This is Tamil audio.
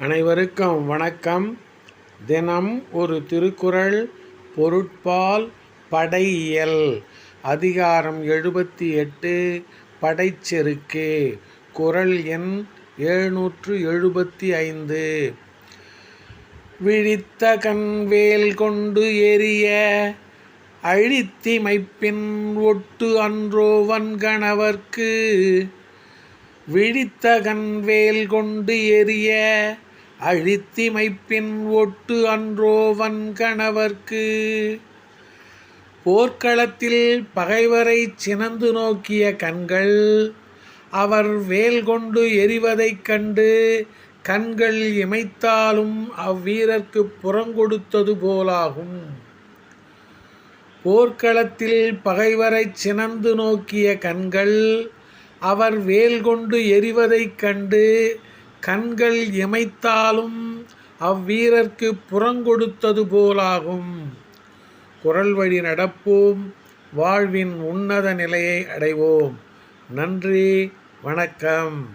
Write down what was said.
அனைவருக்கும் வணக்கம். தினம் ஒரு திருக்குறள் பொருட்பால் படையியல். அதிகாரம் எழுபத்தி எட்டு படைச்செருக்கு. குறள் எண் எழுநூற்று எழுபத்தி ஐந்து விழித்த கண்வேல் கொண்டு எரிய அழித்திமைப்பின் ஒட்டு அன்றோ கணவர்க்கு விழித்த கண்வேல் கொண்டு எரிய அழித்திமைப்பின் ஒட்டு அன்றோவன் கணவர்க்கு. போர்க்களத்தில் பகைவரை சினந்து நோக்கிய கண்கள் அவர் வேல் கொண்டு எரிவதைக் கண்டு கண்கள் இமைத்தாலும் அவ்வீரர்க்கு புறங்கொடுத்தது போலாகும். போர்க்களத்தில் பகைவரை சினந்து நோக்கிய கண்கள் அவர் வேல் கொண்டு எரிவதைக் கண்டு கண்கள் இமைத்தாலும் அவ்வீரர்க்கு புறங்கொடுத்தது போலாகும். குரல் வழி நடப்போம் வாழ்வின் உன்னத நிலையை அடைவோம். நன்றி வணக்கம்.